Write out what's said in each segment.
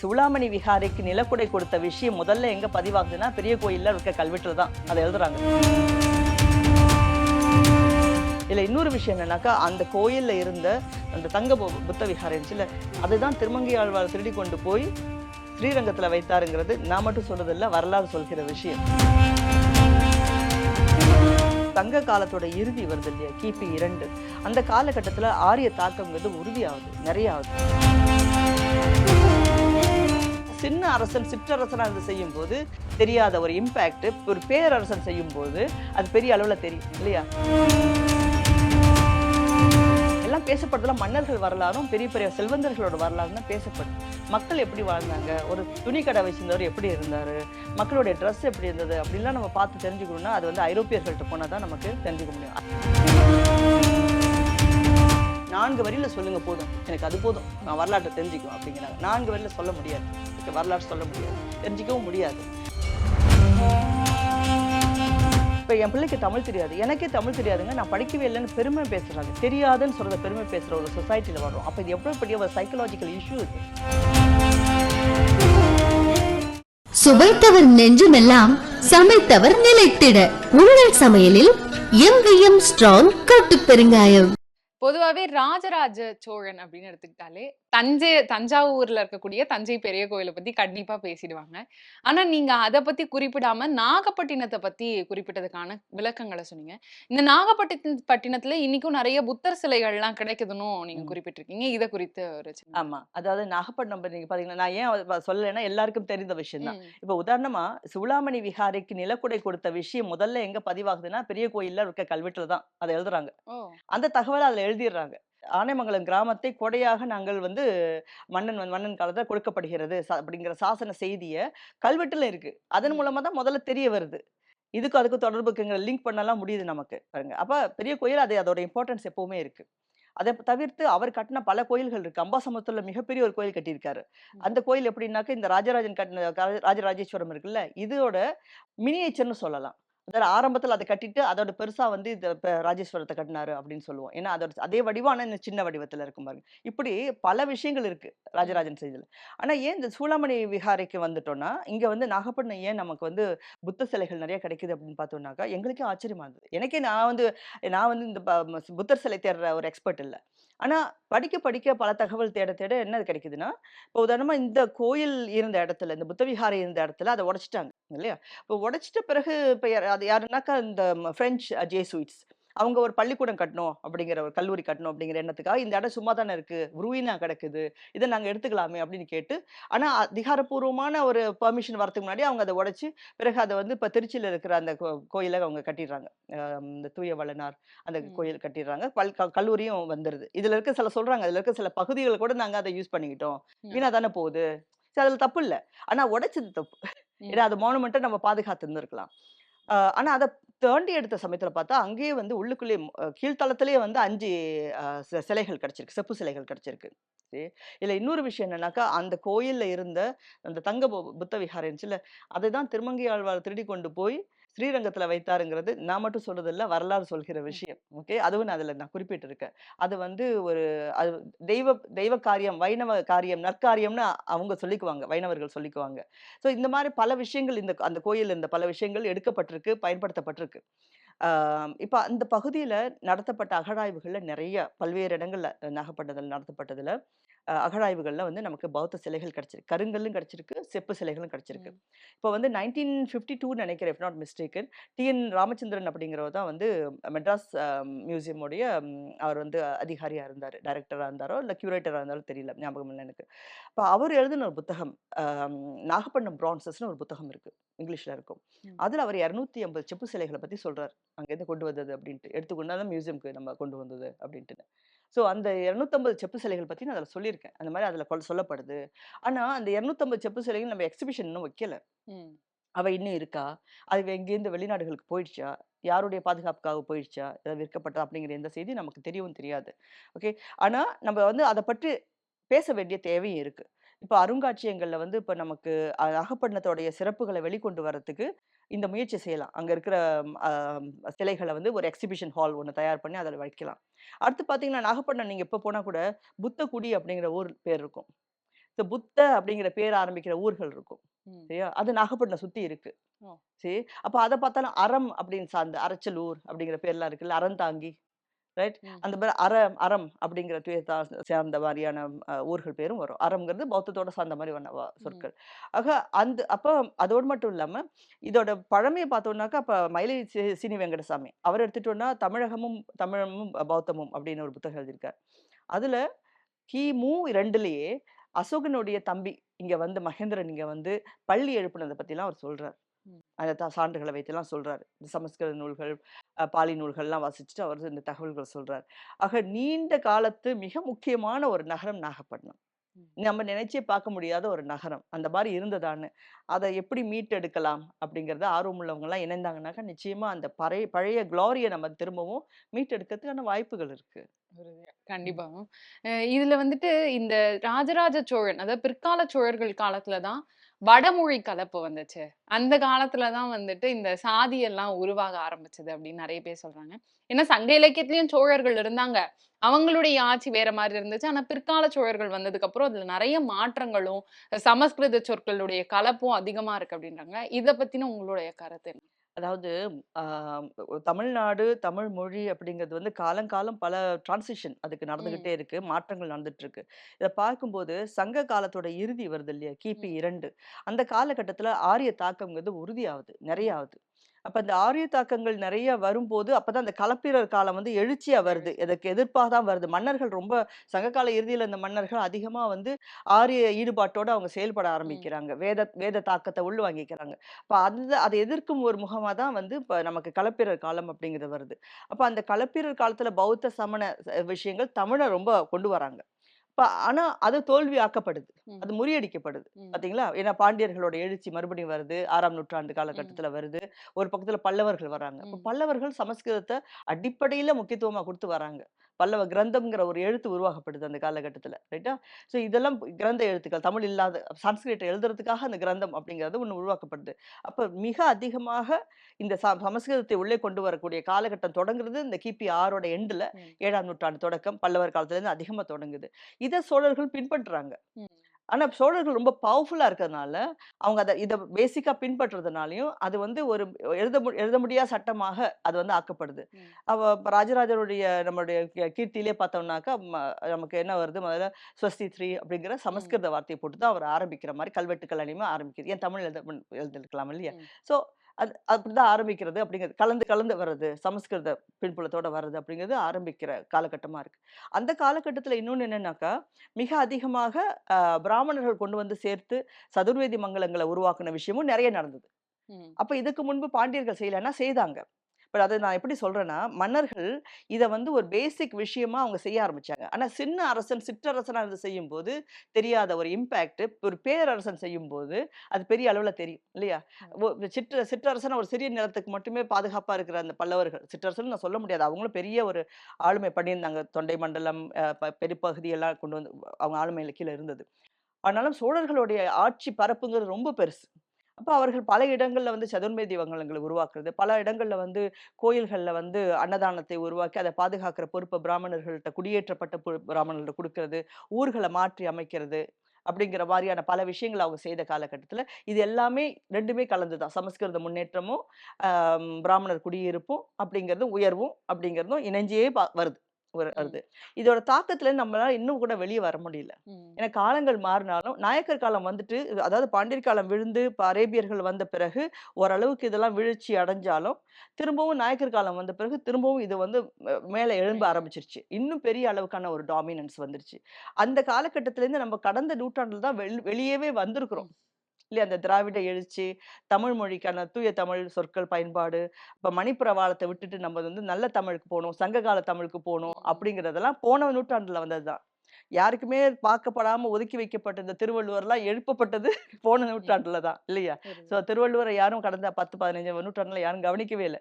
சுளாமணி விஹாரைக்கு நிலக்குடை கொடுத்த விஷயம் முதல்ல எங்க பதிவாகுதுன்னா பெரிய கோயில்ல இருக்க கல்வெட்டுல தான். அதை எழுதுறாங்க. இதில் இன்னொரு விஷயம் என்னன்னாக்கா அந்த கோயிலில் இருந்த அந்த தங்க பு- புத்த விகாரம் இருந்துச்சுல்ல அதுதான் திருமங்கை ஆழ்வார் திருடி கொண்டு போய் ஸ்ரீரங்கத்தில் வைத்தாருங்கிறது நான் மட்டும் சொல்றதில்ல வரலாறு சொல்கிற விஷயம். தங்க காலத்தோட இறுதி வருது இல்லையா? கிபி இரண்டு. அந்த காலகட்டத்தில் ஆரிய தாக்கம்ங்கிறது உறுதியாகுது நிறைய ஆகுது சின்ன அரசன் சிற்றரசனாக இருந்து செய்யும் போது தெரியாத ஒரு இம்பாக்ட் ஒரு பேரரசன் செய்யும் போது அது பெரிய அளவில் தெரியும் இல்லையா? எல்லாம் பேசப்படுறதுல மன்னர்கள் வரலாறும் பெரிய பெரிய செல்வந்தர்களோட வரலாறு தான் பேசப்படும் மக்கள் எப்படி வாழ்ந்தாங்க? ஒரு துணி கடை வச்சிருந்தவர் எப்படி இருந்தார்? மக்களுடைய ட்ரெஸ் எப்படி இருந்தது? அப்படிலாம் நம்ம பார்த்து தெரிஞ்சுக்கணும்னா அது வந்து ஐரோப்பியர்கள்ட்ட போனால் தான் நமக்கு தெரிஞ்சுக்க முடியும். நான்கு வரியில் சொல்லுங்க போதும். எனக்கு அது போதும். நான் வரலாற்றை தெரிஞ்சுக்கும் அப்படிங்கிறாங்க. நான்கு வரியில சொல்ல முடியாது. வரலாறு சொல்ல முடியாது. தெரிஞ்சிக்கவும் முடியாது. இப்போ என் பிள்ளைக்கு தமிழ் தெரியாது. எனக்கே தமிழ் தெரியாதுங்க. நான் படிக்கவே இல்லைன்னு பெருமை பேசுறாங்க. தெரியாதுன்னு சொல்கிற பெருமை பேசுகிற ஒரு சொசைட்டியில் வரும் அப்போ இது எவ்வளோ பெரிய ஒரு சைக்கலாஜிக்கல் இஷ்யூ இது? சுவைத்தவர் நெஞ்சுமெல்லாம் சமைத்தவர் நிலைத்திட. உங்கள் சமையலில் எம்விஎம் ஸ்ட்ராங் கட்டு பெருங்காயம். பொதுவாகவே ராஜராஜ சோழன் அப்படின்னு எடுத்துக்கிட்டாலே தஞ்சை தஞ்சாவூர்ல இருக்கக்கூடிய தஞ்சை பெரிய கோயிலை பத்தி கண்டிப்பா பேசிடுவாங்க. ஆனா நீங்க அதை பத்தி குறிப்பிடாம நாகப்பட்டினத்தை பத்தி குறிப்பிட்டதுக்கான விளக்கங்களை சொன்னீங்க. இந்த நாகப்பட்டின பட்டினத்துல இன்னைக்கும் நிறைய புத்தர் சிலைகள்லாம் கிடைக்குதுன்னு நீங்க. குறிப்பிட்டிருக்கீங்க. இதை குறித்து ஒரு ஆமா. அதாவது நாகப்பட்டினம் பத்தி நீங்க பாத்தீங்கன்னா நான் ஏன் சொல்லலைன்னா எல்லாருக்கும் தெரிந்த விஷயம் தான். இப்போ உதாரணமா சூளாமணி விகாரைக்கு நிலக்குடை கொடுத்த விஷயம் முதல்ல எங்க பதிவாகுதுன்னா பெரிய கோயில்ல இருக்க கல்வெட்டுல தான். அதை எழுதுறாங்க. அந்த தகவலை அதுல எழுதிடுறாங்க. ஆனைமங்கலம் கிராமத்தை கொடையாக நாங்கள் வந்து மன்னன் மன்னன் காலத்துல கொடுக்கப்படுகிறது. ச- அப்படிங்கிற சாசன செய்தியை கல்வெட்டுல இருக்கு. அதன் ம். மூலமா தான் முதல்ல தெரிய வருது. இதுக்கு அதுக்கு தொடர்புக்குங்கிற லிங்க் பண்ணலாம் முடியுது நமக்கு. பாருங்க. அப்ப பெரிய கோயில் அது அதோட இம்பார்ட்டன்ஸ் எப்பவுமே இருக்கு. அதை தவிர்த்து அவர் கட்டின பல கோயில்கள் இருக்கு. அம்பாசமுத்திரத்துல மிகப்பெரிய ஒரு கோயில் கட்டியிருக்காரு. அந்த கோயில் எப்படின்னாக்க இந்த ராஜராஜன் கட்டின ராஜராஜேஸ்வரம் இருக்குல்ல இதோட மினியேச்சர்னு சொல்லலாம். ஆரம்பத்துல அதை கட்டிட்டு அதோட பெருசா வந்து இந்த இப்ப ராஜேஸ்வரத்தை கட்டினாரு அப்படின்னு சொல்லுவோம். ஏன்னா அதோட அதே வடிவான இந்த சின்ன வடிவத்துல இருக்கும் பாருங்க. இப்படி பல விஷயங்கள் இருக்கு ராஜராஜன் செய்ததுல ஆனா ஏன் இந்த சூளாமணி விகாரைக்கு வந்துட்டோம்னா இங்க வந்து நாகப்பட்டினம் ஏன் நமக்கு வந்து புத்த சிலைகள் நிறைய கிடைக்குது அப்படின்னு பார்த்தோம்னாக்கா எங்களுக்கே ஆச்சரியமா இருந்தது. எனக்கே நான் வந்து நான் வந்து இந்த புத்தர் சிலை தேடுற ஒரு எக்ஸ்பர்ட் இல்லை. ஆனா படிக்க படிக்க பல தகவல் தேட தேட என்ன கிடைக்குதுன்னா இப்போ உதாரணமா இந்த கோயில் இருந்த இடத்துல இந்த புத்த விகாரை இருந்த இடத்துல அதை உடைச்சிட்டாங்க இல்லையா? இப்போ உடைச்சிட்ட பிறகு இப்போ அது யாருன்னாக்கா இந்த ம- பிரெஞ்சு ஜேசுயிட்ஸ் அவங்க ஒரு பள்ளிக்கூடம் கட்டணும் அப்படிங்கிற ஒரு கல்லூரி கட்டணும் அப்படிங்கிற எண்ணத்துக்காக இந்த இடம் சும்மா தானே இருக்கு ரூயினா கிடக்குது இதை நாங்க எடுத்துக்கலாமே அப்படின்னு கேட்டு ஆனா அதிகாரப்பூர்வமான ஒரு பெர்மிஷன் வரதுக்கு முன்னாடி அவங்க அதை உடைச்சு பிறகு அதை வந்து இப்போ திருச்சியில இருக்கிற அந்த கோயிலை அவங்க கட்டிடுறாங்க. இந்த தூய வளனார் அந்த. கோயில் கட்டிடுறாங்க. பல் கல்லூரியும் வந்துருது. இதுல இருக்க சில சொல்றாங்க இதுல இருக்க சில பகுதிகளை கூட நாங்க அதை யூஸ் பண்ணிக்கிட்டோம். வீணா தானே போகுது. சரி அதுல தப்பு இல்ல. ஆனா உடைச்சது தப்பு. ஏன்னா அது மானுமெண்ட்டை நம்ம பாதுகாத்து இருந்திருக்கலாம் ஆனால் அதை தாண்டி எடுத்த சமயத்தில் பார்த்தா அங்கேயே வந்து உள்ளுக்குள்ளே கீழ்த்தளத்திலேயே வந்து அஞ்சு சிலைகள் கிடச்சிருக்கு செப்பு சிலைகள் கிடச்சிருக்கு சரி. இல்லை இன்னொரு விஷயம் என்னன்னாக்கா அந்த கோயிலில் இருந்த அந்த தங்க புத்த விஹாரம் இருந்துச்சுல அதை தான் திருமங்கை ஆழ்வார் திருடி கொண்டு போய் ஸ்ரீரங்கத்துல வைத்தாருங்கிறது நான் மட்டும் சொல்றதில்ல வரலாறு சொல்கிற விஷயம். ஓகே? அதுவும் நான் அதுல நான் குறிப்பிட்டிருக்கேன். அது வந்து ஒரு அது தெய்வ தெய்வ காரியம் வைணவ காரியம் நற்காரியம்னு அவங்க சொல்லிக்குவாங்க. வைணவர்கள் சொல்லிக்குவாங்க. ஸோ இந்த மாதிரி பல விஷயங்கள் இந்த அந்த கோயில்ல இருந்த பல விஷயங்கள் எடுக்கப்பட்டிருக்கு பயன்படுத்தப்பட்டிருக்கு. இப்ப அந்த பகுதியில நடத்தப்பட்ட அகழாய்வுகள்ல நிறைய பல்வேறு இடங்கள்ல நாகப்பட்டினத்தில் நடத்தப்பட்டதுல அகழாய்வுகள்ல வந்து நமக்கு பௌத்த சிலைகள் கிடைச்சிருக்கு. கருங்கல்லும் கிடைச்சிருக்கு செப்பு சிலைகளும் கிடைச்சிருக்கு. இப்போ வந்து நைன்டீன் ஃபிஃப்டி டூ நினைக்கிறேன் if not mistaken TN Ramachandran அப்படிங்கிறவர் தான் வந்து மெட்ராஸ் மியூசியமுடைய அவர் வந்து அதிகாரியா இருந்தார். டைரக்டரா இருந்தாரோ இல்லை கியூரேட்டரா இருந்தாலும் தெரியல ஞாபகம் இல்லை எனக்கு. இப்போ அவர் எழுதின ஒரு புத்தகம் நாகப்பட்டினம் பிரான்சஸ்னு ஒரு புத்தகம் இருக்கு இங்கிலீஷ்ல இருக்கும். அதுல அவர் இரநூத்தி ஐம்பது செப்பு சிலைகளை பத்தி சொல்றாரு. அங்கேருந்து கொண்டு வந்தது அப்படின்ட்டு. எடுத்து கொண்டு தான் மியூசியம்க்கு நம்ம கொண்டு வந்தது அப்படின்ட்டு ஸோ அந்த இரநூத்தம்பது செப்பு சிலைகள் பத்தி நான் அதில் சொல்லியிருக்கேன். அந்த மாதிரி அதில் சொல்லப்படுது. ஆனா அந்த இரநூத்தம்பது செப்பு சிலைகள் நம்ம எக்ஸிபிஷன் இன்னும் வைக்கல. ம். அவ இன்னும் இருக்கா? அது எங்கேருந்து வெளிநாடுகளுக்கு போயிடுச்சா? யாருடைய பாதுகாப்புக்காக போயிடுச்சா? ஏதாவது விற்கப்பட்டா அப்படிங்கிற எந்த செய்தி நமக்கு தெரியவும் தெரியாது. ஓகே? ஆனா நம்ம வந்து அதை பற்றி பேச வேண்டிய தேவையும் இருக்கு. இப்போ அருங்காட்சியகங்கள்ல வந்து இப்போ நமக்கு அ- நாகப்பட்டினத்தோடைய சிறப்புகளை வெளிக்கொண்டு வரதுக்கு இந்த முயற்சி செய்யலாம். அங்க இருக்கிற சிலைகளை வந்து ஒரு எக்ஸிபிஷன் ஹால் ஒன்று தயார் பண்ணி அதில் வைக்கலாம். அடுத்து பார்த்தீங்கன்னா நாகப்பட்டினம் நீங்க எப்போ போனா கூட புத்தக்குடி அப்படிங்கிற ஊர் பேர் இருக்கும். இந்த புத்த அப்படிங்கிற பேர் ஆரம்பிக்கிற ஊர்கள் இருக்கும். சரியா? அது நாகப்பட்டினம் சுத்தி இருக்கு. சரி? அப்ப அதை பார்த்தாலும் அறம் அப்படின்னு சார்ந்த அரச்சலூர் அப்படிங்கிற பேர்லாம் இருக்குல்ல அறந்தாங்கி ரைட். அந்த மாதிரி அறம் அறம் அப்படிங்கிற துயர் சா- சார்ந்த மாதிரியான ஊர்கள் பேரும் வரும். அறம்ங்கிறது பௌத்தத்தோட சார்ந்த மாதிரி வண்ண வ- சொற்கள். ஆக அந்த அப்போ அதோடு மட்டும் இல்லாம இதோட பழமையை பார்த்தோம்னாக்கா அப்ப மயிலை சீனி வெங்கடசாமி. அவர் எடுத்துட்டோம்னா தமிழகமும் தமிழமும் பௌத்தமும் அப்படின்னு ஒரு புத்தகம் எழுதியிருக்கார். அதுல கிமு ரெண்டுலயே அசோகனுடைய தம்பி இங்க வந்து மகேந்திரன் இங்க வந்து பள்ளி எழுப்புனதை பத்திலாம் அவர் சொல்றார். ம். அந்த த- சான்றுகளை வைத்தெல்லாம் சொல்றாரு. இந்த சமஸ்கிருத நூல்கள் பாலி நூல்கள்லாம் வாசிச்சுட்டு அவர் இந்த தகவல்கள் சொல்றார். ஆக நீண்ட காலத்து மிக முக்கியமான ஒரு நகரம் நாகப்பட்டினம். நம்ம நினைச்சே பார்க்க முடியாத ஒரு நகரம். அந்த மாதிரி இருந்ததான்னு. அதை எப்படி மீட்டெடுக்கலாம் அப்படிங்கறத ஆர்வமுள்ளவங்க எல்லாம் இணைந்தாங்கன்னாக்கா நிச்சயமா அந்த பழைய பழைய குளோரியை நம்ம திரும்பவும் மீட்டெடுக்கிறதுக்கான வாய்ப்புகள் இருக்கு. உறுதியா. கண்டிப்பா மேம். அஹ் இதுல வந்துட்டு இந்த ராஜராஜ சோழன் அதாவது பிற்கால சோழர்கள் காலத்துல தான் வடமொழி கலப்பு வந்துச்சு. அந்த காலத்துல தான் வந்துட்டு இந்த சாதி எல்லாம் உருவாக ஆரம்பிச்சது அப்படின்னு நிறைய பேர் சொல்றாங்க. ஏன்னா சங்க இலக்கியத்திலயும் சோழர்கள் இருந்தாங்க. அவங்களுடைய ஆட்சி வேற மாதிரி இருந்துச்சு. ஆனா பிற்கால சோழர்கள் வந்ததுக்கு அப்புறம் அதுல நிறைய மாற்றங்களும் சமஸ்கிருத சொற்களுடைய கலப்பும் அதிகமா இருக்கு அப்படின்றாங்க. இதை பத்தின உங்களுடைய கருத்து என்ன? அதாவது தமிழ்நாடு தமிழ் மொழி அப்படிங்கிறது வந்து காலங்காலம் பல டிரான்சிஷன் அதுக்கு ம். நடந்துகிட்டே இருக்கு மாற்றங்கள் நடந்துட்டு இருக்கு. இதை பார்க்கும்போது சங்க காலத்தோட இறுதி வருது இல்லையா? கிபி ம். இரண்டு. அந்த காலகட்டத்துல ஆரிய தாக்கம்ங்கிறது உறுதியாகுது நிறைய ஆகுது அப்ப அந்த ஆரிய தாக்கங்கள் நிறைய வரும்போது அப்பதான் அந்த களப்பிரர் காலம் வந்து எழுச்சியா வருது. இதுக்கு எதிர்ப்பாக தான் வருது. மன்னர்கள் ரொம்ப சங்ககால இறுதியில இந்த மன்னர்கள் அதிகமா வந்து ஆரிய ஈடுபாட்டோட அவங்க செயல்பட ஆரம்பிக்கிறாங்க. வேத வேத தாக்கத்தை உள் வாங்கிக்கிறாங்க அப்ப அந்த அதை எதிர்க்கும் ஒரு முகமா தான் வந்து இப்ப நமக்கு களப்பிரர் காலம் அப்படிங்கிறது வருது. அப்ப அந்த களப்பிரர் காலத்துல பௌத்த சமண விஷயங்கள் தமிழை ரொம்ப கொண்டு வராங்க. ஆனா அது தோல்வி ஆக்கப்படுது. அது முறியடிக்கப்படுது. பாத்தீங்களா ஏன்னா பாண்டியர்களோட எழுச்சி மறுபடியும் வருது ஆறாம் நூற்றாண்டு. காலகட்டத்துல வருது ஒரு பக்கத்துல பல்லவர்கள் வராங்க. பல்லவர்கள் சமஸ்கிருதத்தை அடிப்படையில முக்கியத்துவமா கொடுத்து வராங்க பல்லவ கிரந்தம்ங்கிற ஒரு எழுத்து உருவாக்கப்படுது அந்த காலகட்டத்துல ரைட்டா ஸோ இதெல்லாம் கிரந்த எழுத்துக்கள் தமிழ் இல்லாத சான்ஸ்கிரிட்டை எழுதுறதுக்காக அந்த கிரந்தம் அப்படிங்கிறது ஒண்ணு உருவாக்கப்படுது. அப்ப மிக அதிகமாக இந்த சமஸ்கிருதத்தை உள்ளே கொண்டு வரக்கூடிய காலகட்டம் தொடங்குறது இந்த கிபி ஆறோட எண்டுல. ஏழாம் நூற்றாண்டு தொடக்கம் பல்லவர் காலத்துல இருந்து அதிகமா தொடங்குது. இதை சோழர்கள் பின்பற்றுறாங்க. ம். ஆனா சோழர்கள் ரொம்ப பவர்ஃபுல்லா இருக்கிறதுனால அவங்க அதை இதை பேசிக்கா பின்பற்றுறதுனாலயும் அது வந்து ஒரு எழுத மு- எழுத முடியாத சட்டமாக அது வந்து ஆக்கப்படுது. அவ இப்ப ராஜராஜனுடைய நம்மளுடைய கீர்த்தியிலே பார்த்தோம்னாக்கா நமக்கு என்ன வருது முதல்ல ஸ்வஸ்தி த்ரீ அப்படிங்கிற சமஸ்கிருத வார்த்தையை போட்டு தான் அவர் ஆரம்பிக்கிற மாதிரி கல்வெட்டுக்கள் அனிமே ஆரம்பிக்குது ஏன் தமிழ் எழுத எழுதிருக்கலாம் இல்லையா. ஸோ அது அப்படிதான் ஆரம்பிக்கிறது அப்படிங்கிறது. கலந்து கலந்து வர்றது சமஸ்கிருத பின்புலத்தோட வர்றது அப்படிங்கிறது ஆரம்பிக்கிற காலகட்டமா இருக்கு. அந்த காலகட்டத்துல இன்னொன்னு என்னன்னாக்கா மிக அதிகமாக பிராமணர்கள் கொண்டு வந்து சேர்த்து சதுர்வேதி மங்கலங்களை உருவாக்குன விஷயமும் நிறைய நடந்தது. அப்ப இதுக்கு முன்பு பாண்டியர்கள் செய்யலைன்னா செய்தாங்க. பட் அதை நான் எப்படி சொல்றேன்னா மன்னர்கள் இதை வந்து ஒரு பேசிக் விஷயமா அவங்க செய்ய ஆரம்பிச்சாங்க. ஆனா சின்ன அரசன் சிற்றரசனா இருந்து செய்யும் போது தெரியாத ஒரு இம்பாக்ட் ஒரு பேரரசன் செய்யும் போது அது பெரிய அளவுல தெரியும் இல்லையா? சிற்ற சிற்றரசன் ஒரு சிறிய நிலத்துக்கு மட்டுமே பாதுகாப்பா இருக்கிற அந்த பல்லவர்கள் சிற்றரசன் நான் சொல்ல முடியாது. அவங்களும் பெரிய ஒரு ஆளுமை பண்ணியிருந்தாங்க. தொண்டை மண்டலம் அஹ், ப- பெருப்பகுதி எல்லாம் கொண்டு வந்து அவங்க ஆளுமையில கீழே இருந்தது. ஆனாலும் சோழர்களுடைய ஆட்சி பரப்புங்கிறது ரொம்ப பெருசு. அப்போ அவர்கள் பல இடங்களில் வந்து சதுர்மேதி வங்கலங்களை உருவாக்குறது பல இடங்களில் வந்து கோயில்களில் வந்து அன்னதானத்தை உருவாக்கி அதை பாதுகாக்கிற பொறுப்பை பிராமணர்கள்ட்ட குடியேற்றப்பட்ட பிராமணர்கள்ட்ட கொடுக்கறது ஊர்களை மாற்றி அமைக்கிறது அப்படிங்கிற மாதிரியான பல விஷயங்கள் அவங்க செய்த காலகட்டத்தில். இது எல்லாமே ரெண்டுமே கலந்து தான் சமஸ்கிருத முன்னேற்றமும் பிராமணர் குடியிருப்பும் அப்படிங்கிறதும் உயர்வும் அப்படிங்கிறதும் இணைஞ்சே பா- வருது. வருது இதோட தாக்கத்துல இருந்து நம்மளால இன்னும் கூட வெளியே வர முடியல. ஏன்னா காலங்கள் மாறினாலும் நாயக்கர் காலம் வந்துட்டு அதாவது பாண்டியர் காலம் விழுந்து இப்ப அரேபியர்கள் வந்த பிறகு ஓரளவுக்கு இதெல்லாம் வீழ்ச்சி அடைஞ்சாலும் திரும்பவும் நாயக்கர் காலம் வந்த பிறகு திரும்பவும் இது வந்து மேல எழும்ப ஆரம்பிச்சிருச்சு. இன்னும் பெரிய அளவுக்கான ஒரு டாமினன்ஸ் வந்துருச்சு. அந்த காலகட்டத்துல இருந்து நம்ம கடந்த நூற்றாண்டுல தான் வெளி- வெளியவே வந்திருக்கிறோம். இல்லையா அந்த திராவிட எழுச்சி தமிழ் மொழிக்கான தூய தமிழ் சொற்கள் பயன்பாடு இப்ப மணிப்பிரவாளத்தை விட்டுட்டு நம்ம வந்து நல்ல தமிழுக்கு போகணும் சங்ககால தமிழுக்கு போகணும். அப்படிங்கறதெல்லாம் போன நூற்றாண்டுல வந்ததுதான் யாருக்குமே பார்க்கப்படாம ஒதுக்கி வைக்கப்பட்ட இந்த திருவள்ளுவர்லாம் எழுப்பப்பட்டது போன நூற்றாண்டுல தான் இல்லையா. ஸோ திருவள்ளுவரை யாரும் கடந்த பத்து பதினஞ்சு நூற்றாண்டுல யாரும் கவனிக்கவே இல்லை.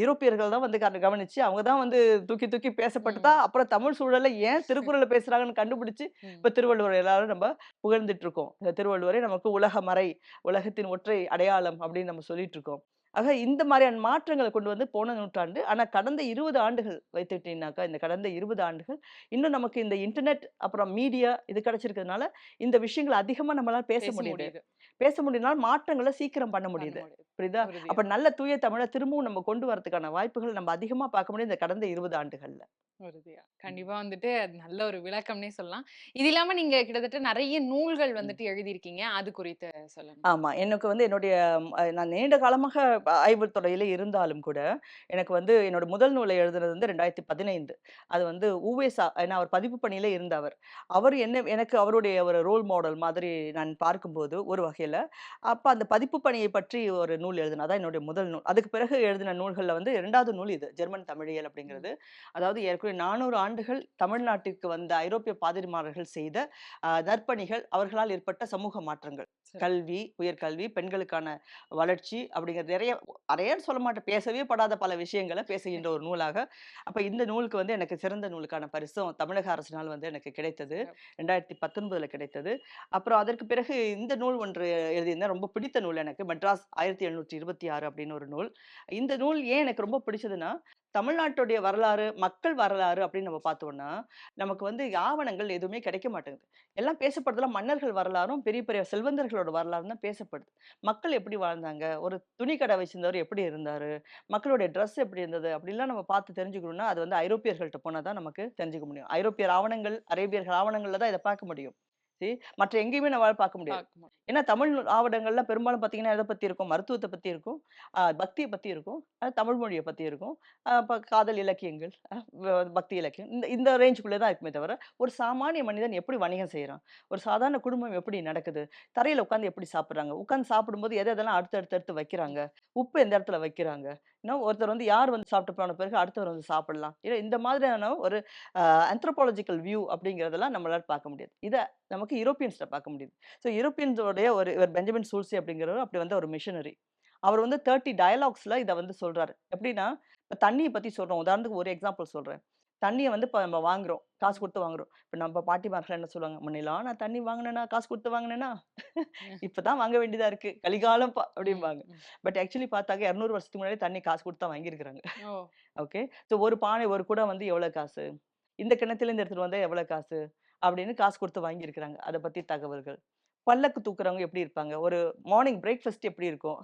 யூரோப்பியர்கள் தான் வந்து கவனிச்சு அவங்க தான் வந்து தூக்கி தூக்கி பேசப்பட்டு தான் அப்புறம் தமிழ் சூழல்ல ஏன் திருக்குறளை பேசுறாங்கன்னு கண்டுபிடிச்சு. இப்ப திருவள்ளுவர் எல்லாரும் நம்ம புகழ்ந்துட்டு இருக்கோம். இந்த திருவள்ளுவரை நமக்கு உலக மறை உலகத்தின் ஒற்றை அடையாளம் அப்படின்னு நம்ம சொல்லிட்டு இருக்கோம். ஆக இந்த மாதிரியான மாற்றங்களை கொண்டு வந்து போன நூற்றாண்டு ஆனா கடந்த இருபது ஆண்டுகள் வைத்துக்கிட்டீங்கன்னாக்கா இந்த கடந்த இருபது ஆண்டுகள் இன்னும் நமக்கு இந்த இன்டர்நெட் அப்புறம் மீடியா இது கிடைச்சிருக்கிறதுனால இந்த விஷயங்கள் அதிகமா நம்மளால பேச முடியுது. பேச முடியுதுனால மாற்றங்களை சீக்கிரம் பண்ண முடியுது. புரியுதா. அப்ப நல்ல தூய தமிழை திரும்பவும் நம்ம கொண்டு வரதுக்கான வாய்ப்புகள் நம்ம அதிகமா பார்க்க முடியும் இந்த கடந்த இருபது ஆண்டுகள்ல. உறுதியா. கண்டிப்பா வந்துட்டு அது நல்ல ஒரு விளக்கம்னே சொல்லலாம். இது இல்லாம நீங்க கிட்டத்தட்ட நெறைய நூல்கள். வந்துட்டு எழுதியிருக்கீங்க. அது குறித்து சொல்லுங்க. ஆமா. எனக்கு வந்து என்னுடைய நான் நீண்ட காலமாக ஆய்வுத் துறையில இருந்தாலும் கூட, எனக்கு வந்து என்னோட முதல் நூலை எழுதுனது வந்து 2015. அது வந்து உ.வே.சா ஏன்னா அவர் பதிப்பு பணியில இருந்தவர். அவர் என்ன எனக்கு அவருடைய ஒரு ரோல் மாடல் மாதிரி நான் பார்க்கும்போது ஒரு வகையில, அப்ப அந்த பதிப்பு பணியை பற்றி ஒரு நூல் எழுதினேன். அதான் என்னுடைய முதல் நூல். அதுக்கு பிறகு எழுதின நூல்கள்ல வந்து 2வது நூல் இது. ஜெர்மன் தமிழியல். அப்படிங்கிறது. அதாவது ஏறக்குறைய 400 ஆண்டுகள் தமிழ்நாட்டிற்கு வந்த ஐரோப்பிய பாதிரிமார்கள் செய்த நற்பணிகள், அவர்களால் ஏற்பட்ட சமூக மாற்றங்கள். கல்வி, உயர்கல்வி, பெண்களுக்கான வளர்ச்சி அப்படிங்கிறது நிறைய நிறையன்னு சொல்ல மாட்டேன். பேசவே படாத பல விஷயங்கள பேசுகின்ற ஒரு நூலாக, அப்ப இந்த நூலுக்கு வந்து எனக்கு சிறந்த நூலுக்கான பரிசும் தமிழக அரசினால் வந்து எனக்கு கிடைத்தது. சிறப்பு. 2019ல கிடைத்தது. அப்புறம் அதற்கு பிறகு இந்த நூல் ஒன்று எழுதியிருந்தேன். ரொம்ப பிடித்த நூல் எனக்கு. மெட்ராஸ் 1726 அப்படின்னு ஒரு நூல். இந்த நூல் ஏன் எனக்கு ரொம்ப பிடிச்சதுன்னா, தமிழ்நாட்டுடைய வரலாறு, மக்கள் வரலாறு அப்படின்னு நம்ம பார்த்தோம்னா, நமக்கு வந்து ஆவணங்கள் எதுவுமே கிடைக்க மாட்டேங்குது. எல்லாம் பேசப்படுறதுலாம் மன்னர்கள் வரலாறும், பெரிய பெரிய செல்வந்தர்களோட வரலாறு தான் பேசப்படுது. மக்கள் எப்படி வாழ்ந்தாங்க? ஒரு துணி கடை வச்சிருந்தவர் எப்படி இருந்தார் மக்களுடைய ட்ரெஸ் எப்படி இருந்தது? அப்படிலாம் நம்ம பார்த்து தெரிஞ்சுக்கணும்னா, அது வந்து ஐரோப்பியர்கள்ட்ட போனால் தான் நமக்கு தெரிஞ்சுக்க முடியும். ஐரோப்பியர் ஆவணங்கள், அரேபியர்கள் ஆவணங்களில் தான் இதை பார்க்க முடியும். சரி, மற்ற எங்கேயுமே நம்மளால பார்க்க முடியாது. ஏன்னா தமிழ் நூல் ஆவணங்கள்ல பெரும்பாலும் பார்த்தீங்கன்னா, எத பத்தி இருக்கும்? மருத்துவத்த பத்தி இருக்கும். பக்திய பத்தி இருக்கும். தமிழ் மொழிய பத்தி இருக்கும். இப்ப காதல் இலக்கியங்கள், பக்தி இலக்கியம். இந்த இந்த ரேஞ்சுக்குள்ள தான் இருக்குமே தவிர, ஒரு சாமானிய மனிதன் எப்படி வணிகம் செய்றான்? ஒரு சாதாரண குடும்பம் எப்படி நடக்குது? தரையில உட்கார்ந்து எப்படி சாப்பிடுறாங்க? உட்கார்ந்து சாப்பிடும்போது எத எதெல்லாம் அடுத்து அடுத்து அடுத்து வைக்கிறாங்க? உப்பு எந்த இடத்துல வைக்கிறாங்க? இன்னும் ஒருத்தர் வந்து யார் வந்து சாப்பிட்டு போன பிறகு அடுத்தவர் வந்து சாப்பிடலாம். இந்த மாதிரியான ஒரு அந்த்ரோபாலஜிக்கல் வியூ அப்படிங்கிறதெல்லாம் நம்மளால பார்க்க முடியாது. இத நமக்கு யூரோப்பியன்ஸ்ட்ட பார்க்க முடியுது. ஸோ யூரோப்பியன்ஸோடைய ஒரு இவர் பெஞ்சமின் சூல்சி அப்படிங்கிறவர் அப்படி வந்த ஒரு மிஷனரி. அவர் வந்து 30 டயலாக்ஸ்ல இத வந்து சொல்றாரு. எப்படின்னா, இப்போ தண்ணிய பத்தி சொல்கிறோம் உதாரணத்துக்கு ஒரு எக்ஸாம்பிள் சொல்றேன். தண்ணிய வந்து இப்ப நம்ம வாங்குறோம். காசு குடுத்து வாங்குறோம். இப்ப நம்ம பாட்டிமார்கள்லாம் என்ன சொல்லுவாங்க? "முன்னலாம் நான் தண்ணி வாங்குனேனா, காசு குடுத்து வாங்குனேனா? இப்ப தான் வாங்க வேண்டியதா இருக்கு. கலிகாலம்ப்பா" ம். அப்படிம்பாங்க. பட் ஆக்சுவலி பார்த்தாக்க 200 வருஷத்துக்கு முன்னாடி தண்ணி காசு குடுத்து தான் வாங்கியிருக்கிறாங்க. ஓகே. ஸோ ஒரு பானை, ஒரு குடம் வந்து எவ்வளோ காசு? இந்த கிணத்துலேருந்து எடுத்துட்டு வந்தா எவ்வளோ காசு? அப்படின்னு காசு குடுத்து வாங்கியிருக்கிறாங்க. அத பத்தி தகவல்கள். பல்லக்கு தூக்குறவங்க எப்படி இருப்பாங்க? ஒரு மார்னிங் பிரேக்ஃபாஸ்ட் எப்படி இருக்கும்?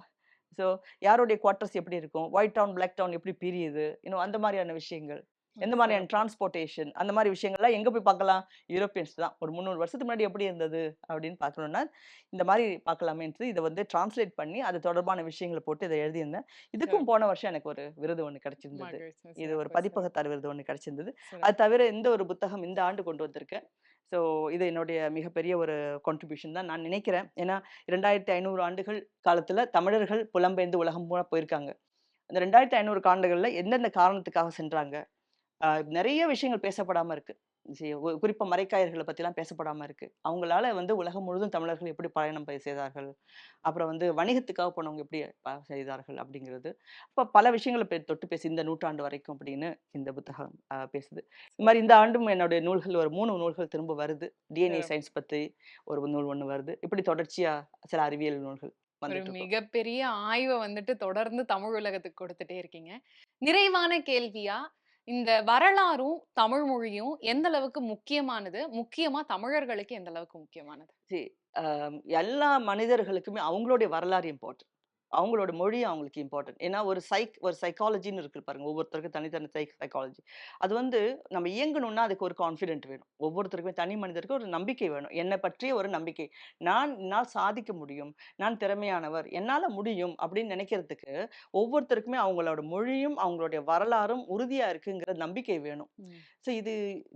ஸோ யாருடைய குவார்ட்டர்ஸ் எப்படி இருக்கும்? ஒயிட் டவுன், பிளாக் டவுன் எப்படி பிரியுது? இன்னும் அந்த மாரியான விஷயங்கள். எந்த மாரியான சிறப்பு. டிரான்ஸ்போர்டேஷன் அந்த மாரி விஷயங்கள்லாம் எங்க போய் பார்க்கலாம்? யூரோப்பியன்ஸ் தான். ஒரு 300 வருஷத்துக்கு முன்னாடி எப்படி இருந்தது? அப்படின்னு பார்க்கணும்னா, இந்த மாரி பார்க்கலாமேன்ட்டு இத வந்து டிரான்ஸ்லேட் பண்ணி, அது தொடர்பான விஷயங்கள போட்டு இத எழுதியிருந்தேன். இதுக்கும். போன வருஷம் எனக்கு ஒரு விருது ஒண்ணு கிடைச்சிருந்தது. இது ஒரு. பதிப்பகத்தார் விருது ஒண்ணு கிடைச்சிருந்தது. அது. தவிர இந்த ஒரு புத்தகம் இந்த ஆண்டு கொண்டு வந்திருக்கேன். ஸோ இது என்னுடைய மிகப்பெரிய ஒரு கான்ட்ரிபியூஷன் தான் நான் நினைக்கிறேன். ஏன்னா 2500 ஆண்டுகள் காலத்துல தமிழர்கள் புலம்பெயர்ந்து உலகம் பூரா போயிருக்காங்க. அந்த 2500 ஆண்டுகள்ல எந்தெந்த காரணத்துக்காக சென்றாங்க? நெறைய விஷயங்கள் பேசப்படாம இருக்கு. சி ஒ குறிப்பா மரைக்காயர்கள பத்திலாம் பேசப்படாம இருக்கு. அவங்களால வந்து உலகம் முழுதும் தமிழர்கள் எப்படி பயணம் செய்தார்கள்? அப்புறம் வந்து வணிகத்துக்காக போனவங்க எப்படி செய்தார்கள்? அப்படிங்கிறது. அப்ப பல விஷயங்கள தொட்டு பேசி இந்த நூற்றாண்டு வரைக்கும் அப்படின்னு இந்த புத்தகம் பேசுது. இது மாரி இந்த ஆண்டும் என்னுடைய நூல்கள் ஒரு 3 நூல்கள் திரும்ப வருது. டிஎன்ஏ. சயன்ஸ் பத்தி ஒரு நூல் ஒண்ணு வருது. இப்படி தொடர்ச்சியா சில அறிவியல் நூல்கள் ஒரு. மிகப்பெரிய ஆய்வ வந்துட்டு தொடர்ந்து தமிழ் உலகத்துக்கு கொடுத்துட்டே இருக்கீங்க. நிறைவான கேள்வியா, இந்த வரலாறும், தமிழ் மொழியும் எந்த அளவுக்கு முக்கியமானது? முக்கியமா தமிழர்களுக்கு எந்த அளவுக்கு முக்கியமானது? எல்லா மனிதர்களுக்குமே அவங்களுடைய வரலாறு இம்பார்ட்டன்ட். அவங்களோட மொழி அவங்களுக்கு இம்பார்ட்டன்ட். ஏன்னா ஒரு சைக் ஒரு சைக்காலஜின்னு இருக்கு பாருங்க. ஒவ்வொருத்தருக்கும் தனித்தனி சைக் சைக்காலஜி. அது வந்து நம்ம இயங்கணும்னா அதுக்கு ஒரு கான்ஃபிடென்ட் வேணும். ஒவ்வொருத்தருக்குமே தனி மனிதருக்கு ஒரு நம்பிக்கை வேணும். என்னை பற்றிய ஒரு நம்பிக்கை. நான் என்னால் சாதிக்க முடியும். நான் திறமையானவர். என்னால முடியும் அப்படின்னு நினைக்கிறதுக்கு ஒவ்வொருத்தருக்குமே அவங்களோட மொழியும், அவங்களுடைய வரலாறும் உறுதியா இருக்குங்கிற நம்பிக்கை வேணும். ஸோ இது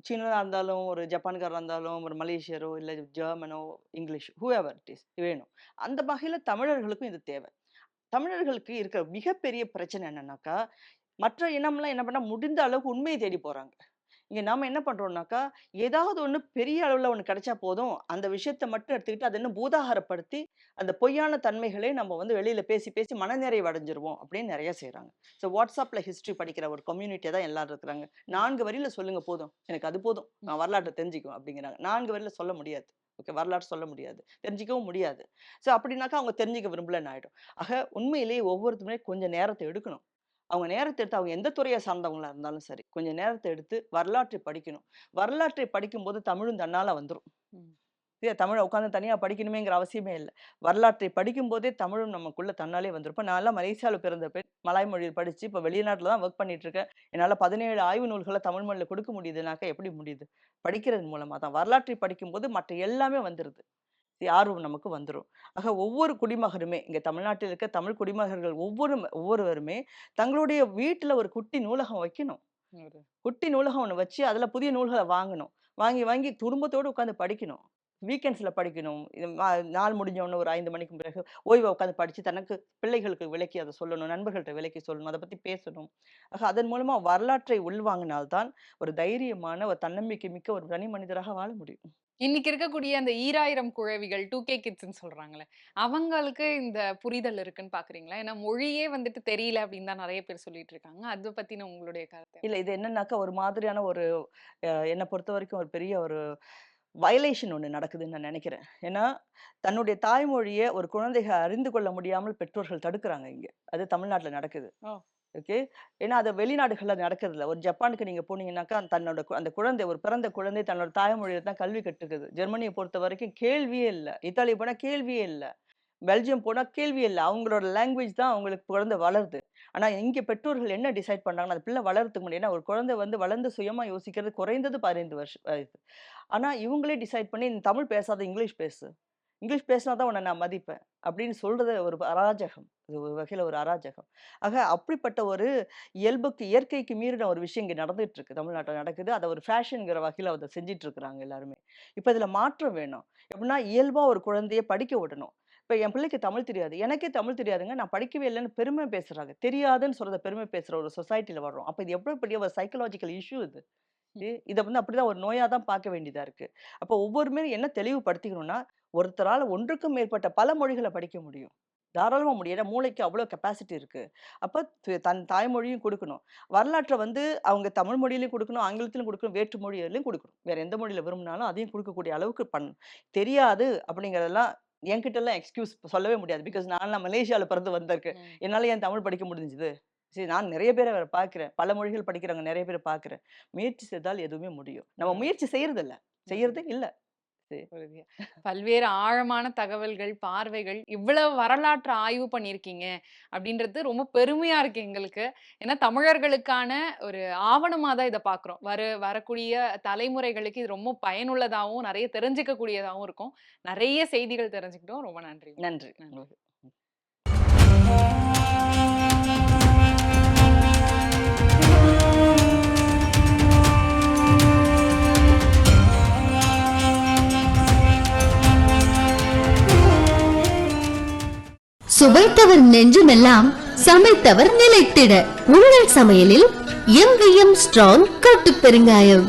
சீனரா இருந்தாலும், ஒரு ஜப்பான்காரரா இருந்தாலும், ஒரு மலேசியரோ, இல்ல ஜெர்மனோ, இங்கிலீஷ் ஹூஎவர் இட் இஸ் வேணும். அந்த வகையில தமிழர்களுக்கும் இது தேவை. தமிழர்களுக்கு இருக்கிற மிகப்பெரிய பிரச்சனை என்னன்னாக்கா, மற்ற இனம்லாம் என்ன பண்ணா முடிந்த அளவுக்கு உண்மையை தேடி போறாங்க. இங்க நாம என்ன பண்றோம்னாக்கா, ஏதாவது ஒண்ணு பெரிய அளவுல ஒண்ணு கிடைச்சா போதும். அந்த விஷயத்த மட்டும் எடுத்துக்கிட்டு அதை இன்னும் பூதாகாரப்படுத்தி அந்த பொய்யான தன்மைகளே நம்ம வந்து வெளியில பேசி பேசி மனநிறைவு அடைஞ்சிருவோம் அப்படின்னு நிறைய செய்கிறாங்க ஸோ வாட்ஸ்அப்பில் ஹிஸ்டரி படிக்கிற ஒரு கம்யூனிட்டியா தான் எல்லாரும் இருக்கிறாங்க. நான்கு 4 வரியில சொல்லுங்க போதும். எனக்கு அது போதும். நான் வரலாற்றை தெரிஞ்சுக்குவேன் அப்படிங்கிறாங்க. நான்கு வரியில சொல்ல முடியாது. ஓகே வரலாறு சொல்ல முடியாது தெரிஞ்சிக்கவும் முடியாது. ஸோ அப்படின்னாக்கா அவங்க தெரிஞ்சிக்க விரும்பலன்னு ஆயிடும் ஆக உண்மையிலேயே ஒவ்வொருத்துமே கொஞ்சம் நேரத்தை எடுக்கணும். அவங்க நேரத்தை எடுத்து அவங்க எந்த துறையை சார்ந்தவங்களா இருந்தாலும் சரி கொஞ்சம் நேரத்தை எடுத்து வரலாற்றை படிக்கணும். வரலாற்றை படிக்கும்போது தமிழும் தன்னால வந்துடும் இல்லையா தமிழை உட்காந்து தனியாக படிக்கணுமேங்கிற அவசியமே இல்லை. வரலாற்றை படிக்கும்போதே தமிழும் நமக்குள்ள தன்னாலே வந்துடும் இப்போ நான்லாம் மலேசியாவில் பிறந்த பெண் மலாய் மொழியில் படித்து இப்போ வெளிநாட்டில் தான் ஒர்க் பண்ணிட்டு இருக்கேன். என்னால் பதினேழு ஆய்வு நூல்களை தமிழ் மொழியில் கொடுக்க முடியுதுனாக்கா எப்படி முடியுது? படிக்கிறது மூலமாக தான். வரலாற்றை படிக்கும்போது மற்ற எல்லாமே வந்துடுது இது ஆர்வம் நமக்கு வந்துடும் ஆக ஒவ்வொரு குடிமகனுமே இங்கே தமிழ்நாட்டில் இருக்க தமிழ் குடிமகர்கள் ஒவ்வொரு ஒவ்வொருவருமே தங்களுடைய வீட்டில் ஒரு குட்டி நூலகம் வைக்கணும். குட்டி நூலகம் ஒன்று வச்சு அதில் புதிய நூல்களை வாங்கணும். வாங்கி வாங்கி குடும்பத்தோடு உட்காந்து படிக்கணும். வீக்கெண்ட்ஸில் படிக்கணும். இது நாள் முடிஞ்ச உடனே ஒரு ஐந்து மணிக்கு பிறகு ஓய்வை உட்காந்து படித்து தனக்கு பிள்ளைகளுக்கு விளக்கி அதை சொல்லணும் நண்பர்கள்ட்ட விளக்கி சொல்லணும் அதை பற்றி பேசணும். ஆக அதன் மூலமாக வரலாற்றை உள்வாங்கினால்தான் ஒரு தைரியமான ஒரு தன்னம்பிக்கை மிக்க ஒரு தனி மனிதராக வாழ முடியும். இன்னைக்கு இருக்கக்கூடிய அந்த ஈராயிரம் குழவிகள் டூ கே கிட்ஸ்ன்னு சொல்றாங்களே அவங்களுக்கு இந்த புரிதல் இருக்குன்னு பாக்குறீங்களா? ஏன்னா மொழியே வந்துட்டு தெரியல அப்படின்னு தான் நிறைய பேர் சொல்லிட்டு இருக்காங்க. அதை பத்தின உங்களுடைய கருத்து இல்லை இது என்னன்னாக்கா ஒரு மாதிரியான ஒரு அஹ், என்னை பொறுத்த வரைக்கும் ஒரு பெரிய ஒரு வயலேஷன் ஒன்று நடக்குதுன்னு நான் நினைக்கிறேன். ஏன்னா தன்னுடைய தாய்மொழியை ஒரு குழந்தைகள் அறிந்து கொள்ள முடியாமல் பெற்றோர்கள் தடுக்கிறாங்க இங்கே. அது தமிழ்நாட்டில் நடக்குது. ஓகே? ஏன்னா அது வெளிநாடுகளில் நடக்கிறதில்ல. ஒரு ஜப்பானுக்கு நீங்கள் போனீங்கன்னாக்கா தன்னோட அந்த குழந்தை ஒரு பிறந்த குழந்தை தன்னோட தாய்மொழியில் தான் கல்வி கற்றுக்குது. ஜெர்மனியை பொறுத்த வரைக்கும் கேள்வியே இல்லை. இத்தாலி போனால் கேள்வியே இல்லை. பெல்ஜியம் போனால் கேள்வியே இல்லை. அவங்களோட லாங்குவேஜ் தான் அவங்களுக்கு குழந்தை வளருது. ஆனால் இங்கே பெற்றோர்கள் என்ன டிசைட் பண்ணுறாங்கன்னா அந்த பிள்ளை வளர்றதுக்கு முன்னாடி ஒரு குழந்தை வந்து வளர்ந்து சுயமாக யோசிக்கிறது குறைந்தது பதினைந்து வருஷம் வயசு ஆனால் இவங்களே டிசைட் பண்ணி தமிழ் பேசாத இங்கிலீஷ் பேசு. இங்கிலீஷ் பேசினா தான் உன்னை நான் மதிப்பேன். அப்படின்னு சொல்கிறது ஒரு அராஜகம். இது ஒரு வகையில் ஒரு அராஜகம். ஆக அப்படிப்பட்ட ஒரு இயல்புக்கு இயற்கைக்கு மீறின ஒரு விஷயம் இங்கே நடந்துட்டு இருக்கு தமிழ்நாட்டில் நடக்குது. அதை ஒரு ஃபேஷனுங்கிற வகையில் அதை செஞ்சிட்டு இருக்கிறாங்க எல்லாருமே. இப்போ இதில் மாற்றம் வேணும். எப்படின்னா இயல்பாக ஒரு குழந்தைய படிக்க விடணும். இப்போ என் பிள்ளைக்கு தமிழ் தெரியாது. எனக்கே தமிழ் தெரியாதுங்க. நான் படிக்கவே இல்லைன்னு பெருமை பேசுறாங்க. தெரியாதுன்னு சொல்றத பெருமை பேசுற ஒரு சொசைட்டில வர்றோம். அப்போ இது எவ்வளவு பெரிய ஒரு சைக்கலாஜிக்கல் இஷ்யூ இது? இதை வந்து அப்படிதான் ஒரு நோயா தான் பார்க்க வேண்டியதா இருக்கு. அப்போ ஒவ்வொருமே என்ன தெளிவுபடுத்திக்கணும்னா ஒருத்தரால ஒன்றுக்கும் மேற்பட்ட பல மொழிகளை படிக்க முடியும். தாராளமா முடியும். மூளைக்கு அவ்வளோ கெப்பாசிட்டி இருக்கு. அப்போ தன் தாய்மொழியும் கொடுக்கணும். வரலாற்றை வந்து அவங்க தமிழ் மொழியிலையும் கொடுக்கணும் ஆங்கிலத்திலும் கொடுக்கணும் வேற்று மொழியிலையும் கொடுக்கணும். வேற எந்த மொழியில விரும்பினாலும் அதையும் கொடுக்கக்கூடிய அளவுக்கு பண்ணணும். தெரியாது அப்படிங்கறதெல்லாம் என்கிட்ட எல்லாம் எக்ஸ்கியூஸ் சொல்லவே முடியாது. பிகாஸ் நான் மலேசியாவில் பிறந்து வந்திருக்கேன். ம். என்னால ஏன் தமிழ் படிக்க முடிஞ்சுது. சரி நான் நிறைய பேரை வேற பார்க்கிறேன். பல மொழிகள் படிக்கிறவங்க நிறைய பேரை பார்க்கிறேன். முயற்சி செய்தால் எதுவுமே முடியும். நம்ம. முயற்சி செய்யறது இல்ல செய்யறதே இல்ல. புரியுது. பல்வேறு ஆழமான தகவல்கள் பார்வைகள் இவ்வளவு வரலாற்று ஆய்வு பண்ணியிருக்கீங்க அப்படின்றது ரொம்ப பெருமையா இருக்கு எங்களுக்கு. ஏன்னா தமிழர்களுக்கான ஒரு ஆவணமா தான் இதை பார்க்குறோம். வர வரக்கூடிய தலைமுறைகளுக்கு இது ரொம்ப பயனுள்ளதாகவும் நிறைய தெரிஞ்சுக்க கூடியதாகவும் இருக்கும். நிறைய செய்திகள் தெரிஞ்சுக்கிட்டோம். ரொம்ப நன்றி நன்றி. நன்றி. சுவைத்தவர் நெஞ்சுமெல்லாம் சமைத்தவர் நிலைத்திட. உங்கள் சமையலில் எம் வி எம் ஸ்ட்ராங் கட்டு பெருங்காயம்.